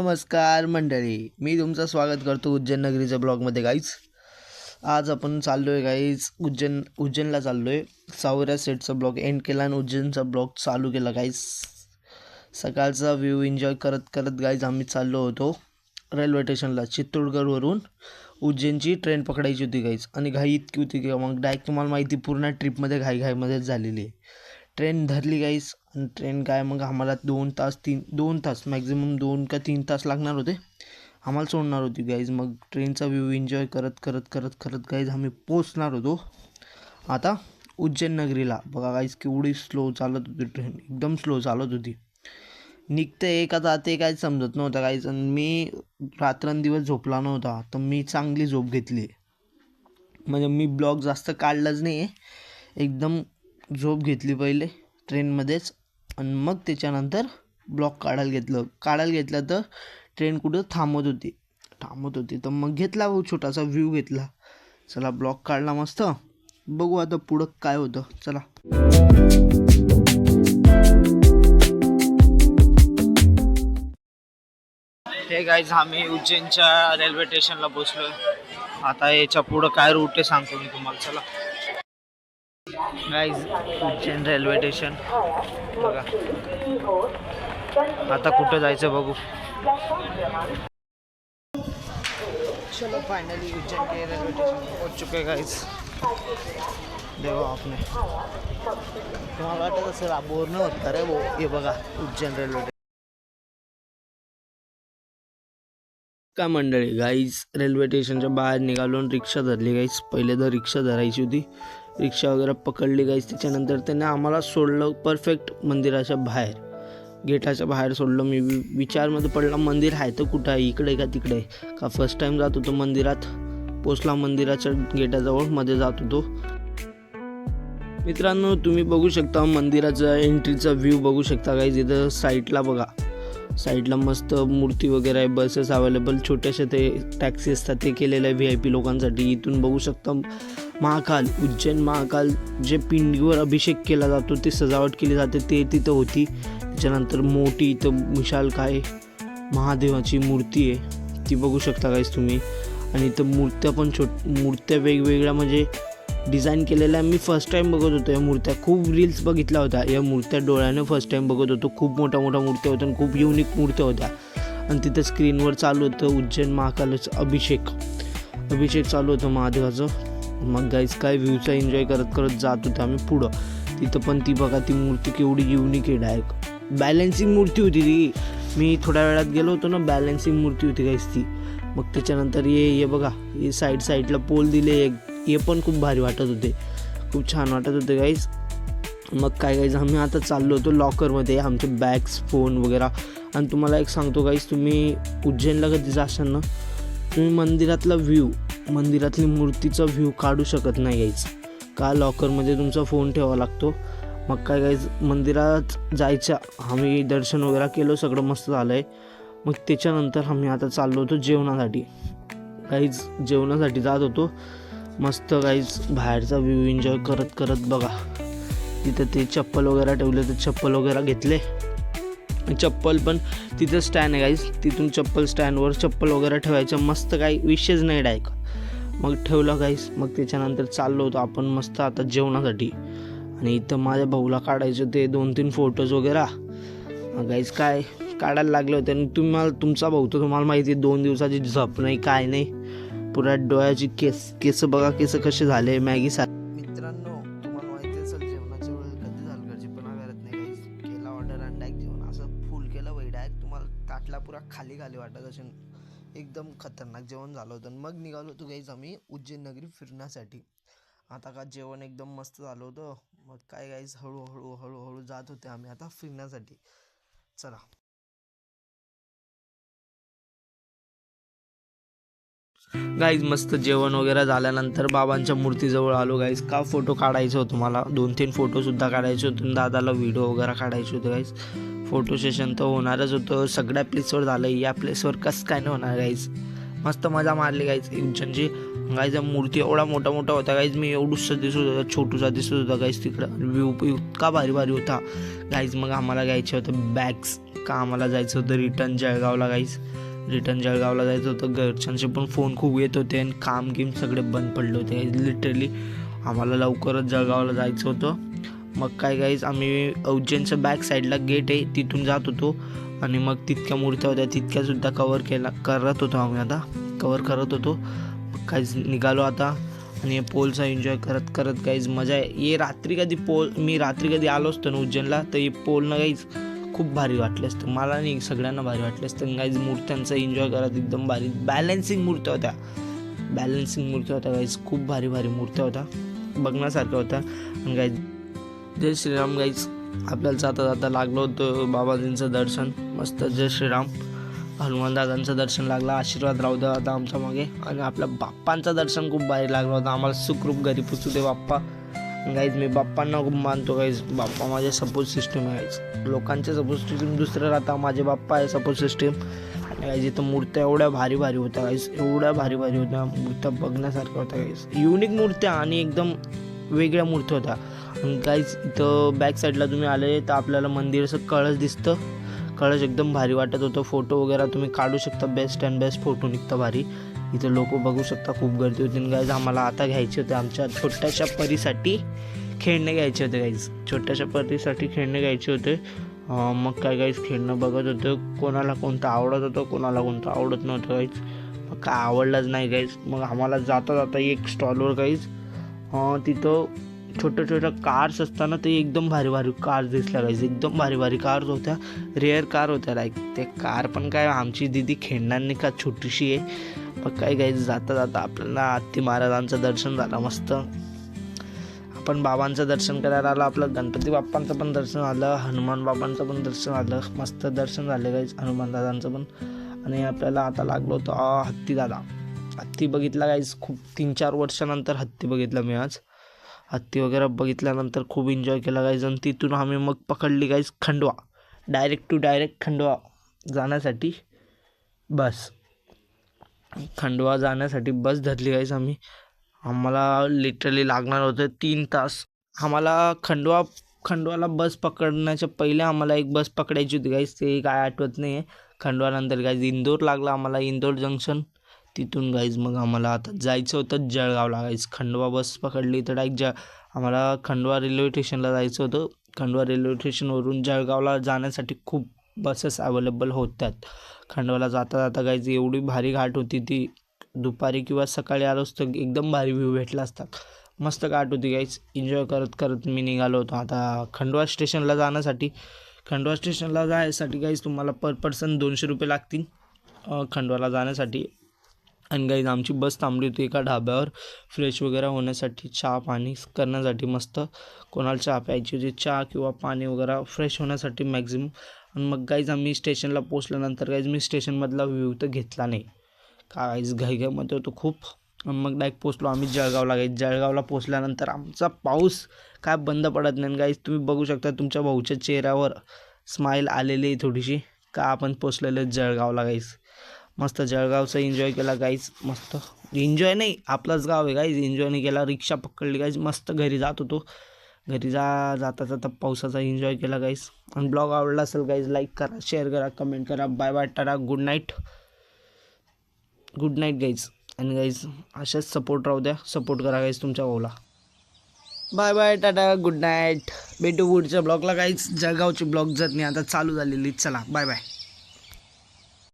नमस्कार मंडळी. मी तुमचं स्वागत करतो उज्जैन नगरीच्या ब्लॉगमध्ये गाईज आज आपण चाललो आहे गाईज उज्जैन उज्जैनला चाललो आहे सावऱ्या सेटचा ब्लॉग एंड केला आणि उज्जैनचा ब्लॉग चालू केला गाईज सकाळचा व्ह्यू एन्जॉय करत करत गाईज आम्ही चाललो होतो रेल्वे स्टेशनला चित्तोडगडवरून. उज्जैनची ट्रेन पकडायची होती गाईज आणि घाई इतकी होती की मग डायरेक्ट तुम्हाला माहिती पूर्ण ट्रिपमध्ये घाई घाईमध्येच झालेली आहे. ट्रेन धरली गाईस आणि ट्रेन काय मग आम्हाला दोन तास तीन दोन तास मॅक्झिमम दोन का तीन तास लागणार होते. आम्हाला सोडणार होती गाईज मग ट्रेनचा व्ह्यू एन्जॉय करत करत करत करत गाईज आम्ही पोचणार होतो. आता उज्जैन नगरीला. बघा गाईज केवढी स्लो चालत होती ट्रेन एकदम स्लो चालत होती. निघते का जाते काय समजत नव्हतं काहीच आणि मी रात्रंदिवस झोपला नव्हता. तर मी चांगली झोप घेतली. म्हणजे मी ब्लॉग जास्त काढलाच नाही आहे एकदम झोप घेतली पहिले ट्रेनमध्येच आणि मग त्याच्यानंतर ब्लॉक काढायला घेतलं. काढायला घेतलं तर ट्रेन कुठं थांबत होती. थांबत होती. तर मग घेतला भाऊ छोटासा व्ह्यू घेतला. चला ब्लॉक काढला मस्त. बघू आता पुढं काय होतं. चला. हे गाईज आम्ही उज्जैनच्या रेल्वे स्टेशनला पोचलो आता याच्या पुढं काय रूट आहे सांगतो मी तुम्हाला. चला. गाईज उज्जैन रेल्वे स्टेशन बघा. आता कुठं जायचं बघू. चलो फायनली उज्जैन के रेलवे स्टेशन पहुंच चुके गाईज देवा आपने. तुम्हाला वाटत असेल बोर न होत रे वो हे बघा उज्जैन रेल्वे का मंडळी गाईज रेल्वे स्टेशनच्या बाहेर निघालो आणि रिक्षा धरली. गाईज पहिले तर रिक्षा धरायची होती. रिक्षा वगैरे पकडली गाईज त्याच्यानंतर त्याने आम्हाला सोडलं परफेक्ट मंदिराच्या बाहेर. गेटाच्या बाहेर सोडलं. मी वि- विचारमध्ये पडला मंदिर आहे तर कुठं आहे? इकडे का तिकडे? का फर्स्ट टाइम जात होतो मंदिरात. पोचला मंदिराच्या गेटाजवळमध्ये जात होतो. मित्रांनो तुम्ही बघू शकता मंदिराचा एंट्रीचा व्ह्यू बघू शकता काही जिथं साईडला बघा. साईडला मस्त मूर्ती वगैरे आहे बसेस अवेलेबल छोट्याशा ते टॅक्सी असतात ते केलेले आहे व्ही आय पी लोकांसाठी. इथून बघू शकता महाकाल उज्जैन महाकाल जे पिंडीवर अभिषेक केला जातो ते सजावट केली जाते ते तिथं होती. त्याच्यानंतर मोठी इथं विशाल काय महादेवाची मूर्ती आहे. ती बघू शकता काहीच तुम्ही. आणि इथं मूर्त्या पण छोट मूर्त्या वेगवेगळ्या म्हणजे डिझाईन केलेल्या मी फर्स्ट टाईम बघत होतो. या मूर्त्या खूप रील्स बघितल्या होत्या. या मूर्त्या डोळ्याने फर्स्ट टाईम बघत होतो. खूप मोठ्या मोठ्या मूर्त्या होत्या आणि खूप युनिक मूर्त्या होत्या. आणि तिथं स्क्रीनवर चालू होतं उज्जैन महाकालाचं अभिषेक. अभिषेक चालू होतं महादेवाचं. मग गाईज काय व्ह्यूचा एन्जॉय करत करत जात होतो आम्ही पुढं. तिथं पण ती बघा ती मूर्ती केवढी युनिक आहे डायरेक्ट बॅलेन्सिंग मूर्ती होती ती. मी थोड्या वेळात गेलो होतो ना बॅलन्सिंग मूर्ती होती गाईज ती. मग त्याच्यानंतर ये ये बघा हे साईड साईडला पोल दिले. एक हे पण खूप भारी वाटत होते. खूप छान वाटत होते गाईज मग काय गाईज आम्ही आता चाललो होतो लॉकरमध्ये आमचे बॅग्स फोन वगैरे. आणि तुम्हाला एक सांगतो गाईज तुम्ही उज्जैनला कधी जाशाल ना तुम्ही मंदिरातला व्ह्यू मंदिरातली मूर्तीचा व्ह्यू काढू शकत नाही गाईज का? लॉकरमध्ये तुमचा फोन ठेवावा लागतो. मग काय गाईज मंदिरात जायच्या आम्ही दर्शन वगैरे केलं सगळं मस्त झालं आहे मग त्याच्यानंतर आम्ही आता चाललो होतो जेवणासाठी. काहीच जेवणासाठी जात होतो. मस्त काहीच बाहेरचा व्ह्यू एन्जॉय करत करत बघा. तिथं ते चप्पल वगैरे ठेवले तर चप्पल वगैरे घेतले. चप्पल पण तिथं स्टँड आहे गाईज तिथून चप्पल स्टँडवर चप्पल वगैरे ठेवायचं. मस्त काही विषयच नाही डायक मग ठेवलं गाईज मग त्याच्यानंतर चाललो होतो आपण मस्त आता जेवणासाठी. आणि इथं माझ्या भाऊला काढायचे होते दोन तीन फोटोज वगैरे गाईज काय काढायला लागले होते आणि तुम्हाला तुमचा भाऊ तर तुम्हाला माहिती आहे दोन दिवसाची झप नाही काय नाही. पुरा डोळ्याची केस केस बघा केस कसे झाले मॅगी सा मित्रांनो तुम्हाला माहिती असेल जेवणाच्या वेळ कधी झालं घरचेपणा करत नाही काही केला ऑर्डर आणि डायरेक्ट जेवण. असं फुल केलं वै डायरेक्ट तुम्हाला ताटला पुरा खाली खाली वाटत असेल. एकदम खतरनाक जेवण झालं होतं. मग निघालो होतो गाईज आम्ही उज्जैन नगरी फिरण्यासाठी. आता का जेवण एकदम मस्त झालं होतं. मग काय गाईज हळूहळू हळूहळू जात होते आम्ही आता फिरण्यासाठी. चला. गाईज मस्त जेवण वगैरे झाल्यानंतर बाबांच्या मूर्तीजवळ आलो गाईज का फोटो काढायचं होतं मला? दोन तीन फोटोसुद्धा काढायचे होते दादाला व्हिडिओ वगैरे काढायचे होते गाईज फोटो सेशन तर होणारच होतं. सगळ्या प्लेसवर झालं या प्लेसवर कसं काय नाही होणार गाईज मस्त मजा मारली गाईज इंचनची गाईज मूर्ती एवढा मोठा मोठा होता गाईज मी एवढूसा दिसत होता छोटूसा दिसत होता गाईज तिकडं. व्ह्यू इतका भारी भारी होता. गाईज मग आम्हाला घ्यायचे होतं बॅग्स का आम्हाला जायचं होतं रिटर्न जळगावला गाईज रिटर्न जळगावला जायचं होतं. घरच्यांचे पण फोन खूप येत होते आणि काम गिम सगळे बंद पडले होते. लिटरली आम्हाला लवकरच जळगावला जायचं होतं. मग काय गाईज आम्ही उज्जैनच्या बॅक साईडला गेट आहे तिथून जात होतो. आणि मग तितक्या मूर्त्या होत्या तितक्यासुद्धा कवर केला करत होतो आम्ही आता. कवर करत होतो. मग काहीच निघालो आता. आणि पोलचा एन्जॉय करत करत काहीच मजा आहे. ये रात्री कधी पोल मी रात्री कधी आलो असतो ना उज्जैनला तर हे पोलनं काहीच खूप भारी वाटलं असतं. मला नाही सगळ्यांना भारी वाटले असतं. काहीच मूर्त्यांचा एन्जॉय करत एकदम भारी. बॅलन्सिंग मूर्त्या होत्या. बॅलन्सिंग मूर्त्या होत्या काहीच खूप भारी भारी मूर्त्या होत्या. बघण्यासारख्या होत्या. आणि काही जय श्रीराम गाईज आपल्याला जाता जाता लागलो होतं बाबाजींचं दर्शन. मस्त जय श्रीराम. हनुमान दादांचं दर्शन लागलं आशीर्वाद राहू द्या आता आमच्या मागे. आणि आपल्या बाप्पांचं दर्शन खूप भारी लागलं होतं. आम्हाला सुखरूप घरी पुचू दे बाप्पा. गाईज मी बाप्पांना खूप मानतो गाईज बाप्पा माझे सपोर्ट सिस्टीम आहे लोकांचे सपोर्ट सिस्टीम दुसरं राहता. माझे बाप्पा आहे सपोर्ट सिस्टीम आणि गाईज इथं मूर्त्या एवढ्या भारी भारी होत्या गाईज एवढ्या भारी भारी होत्या. मूर्त्या बघण्यासारख्या होत्या गाईज युनिक मूर्त्या आणि एकदम वेगळ्या मूर्त्या होत्या. गाईज इथं बॅक साईडला तुम्ही आले तर आपल्याला मंदिर असं कळस दिसतं. कळस एकदम भारी वाटत होतं. फोटो वगैरे तुम्ही काढू शकता बेस्ट अँड बेस्ट फोटो निघतं भारी. इथं लोक बघू शकता खूप गर्दी होती. गाईज आम्हाला आता घ्यायचे होते आमच्या छोट्याशा परीसाठी खेळणे घ्यायचे होते गाईज छोट्याशा परीसाठी खेळणे घ्यायचे होते. मग काय गाईज खेळणं बघत होतं. कोणाला कोणतं आवडत होतं कोणाला कोणतं आवडत नव्हतं गाईज मग काय आवडलंच नाही गाईज मग आम्हाला जाता जाता एक स्टॉलवर गाईज तिथं छोट्या छोट्या कार्स असताना ते एकदम भारी भारी कार्स दिसल्या गाईज एकदम भारी भारी कार्स होत्या. रेअर कार होत्या. लाईक ते कार पण काय आमची दिदी खेळणार नाही का छोटीशी आहे. मग काय गाईज जाता जाता आपल्याला हत्ती महाराजांचं दर्शन झालं मस्त. आपण बाबांचं दर्शन करायला आलं. आपलं गणपती बाप्पांचं पण दर्शन झालं. हनुमान बाबांचं पण दर्शन झालं. मस्त दर्शन झालं गाईज हनुमान दादांचं पण. आणि आपल्याला आता लागलो होतं हत्ती दादा. हत्ती बघितला गाईज खूप तीन चार वर्षानंतर हत्ती बघितला मी आज. हत्ती वगैरे बघितल्यानंतर खूप एन्जॉय केला गाईज आणि तिथून आम्ही मग पकडली guys Khandwa. Direct to direct Khandwa जाण्यासाठी बस खंडवा जाण्यासाठी बस धरली गाईज आम्ही. आम्हाला लिटरली लागणार होतं तीन तास. आम्हाला खंडवा खंडवाला बस पकडण्याच्या पहिले आम्हाला एक बस पकडायची होती गाईज ते काय आठवत नाही आहे खंडवानंतर गाईज इंदोर लागला आम्हाला. इंदोर जंक्शन तिथून गाईज मग आम्हाला आता जायचं होतं जळगावला गाईज खंडवा बस पकडली तर डायरेक्ट जळ आम्हाला खंडवा रेल्वे स्टेशनला जायचं होतं. खंडवा रेल्वे स्टेशनवरून जळगावला जाण्यासाठी खूप बसेस अवेलेबल होत्यात. खंडवाला जाता जाता गाईज एवढी भारी घाट होती ती. दुपारी किंवा सकाळी आलो असतो एकदम भारी व्ह्यू भेटला असता. मस्त घाट होती गाईज एन्जॉय करत करत मी निघालो होतो. आता खंडवा स्टेशनला जाण्यासाठी खंडवा स्टेशनला जायसाठी गाईज तुम्हाला पर पर्सन दोनशे रुपये लागतील खंडवाला जाण्यासाठी. आणि गाईज आमची बस थांबली होती एका ढाब्यावर. फ्रेश वगैरे होण्यासाठी चहा पाणी करण्यासाठी मस्त कोणाला चहा प्यायची होती चहा किंवा पाणी वगैरे फ्रेश होण्यासाठी मॅक्झिमम आणि मग गाईज आम्ही स्टेशनला पोचल्यानंतर गाईज मी स्टेशनमधला व्ह्यू तर घेतला नाही. काहीच घाईघाईमध्ये होतो खूप. मग डायरेक्ट पोचलो आम्ही जळगावला गाईज जळगावला पोचल्यानंतर आमचा पाऊस काय बंद पडत नाही. गाईज तुम्ही बघू शकता तुमच्या भाऊच्या चेहऱ्यावर स्माईल आलेली आहे थोडीशी. का आपण पोचलेलो जळगावला गाईज मस्त जळगावचं एन्जॉय केला गाईज मस्त. एन्जॉय नाही आपलंच गाव आहे गाईज एन्जॉय नाही केला रिक्षा पकडली गाईज मस्त घरी जात होतो. घरी जा जाता जाता पावसाचा एन्जॉय केला गाईज आणि ब्लॉग आवडला असेल गाईज लाईक करा शेअर करा कमेंट करा. Bye bye tata. Good night good night guys आणि गाईज अशाच सपोर्ट राहू द्या. सपोर्ट करा गाईज तुमच्या भाऊला. Bye bye tata. Good night बेटू वूडच्या ब्लॉगला काहीच जळगावची ब्लॉग जर नाही आता चालू झालेली. चला बाय बाय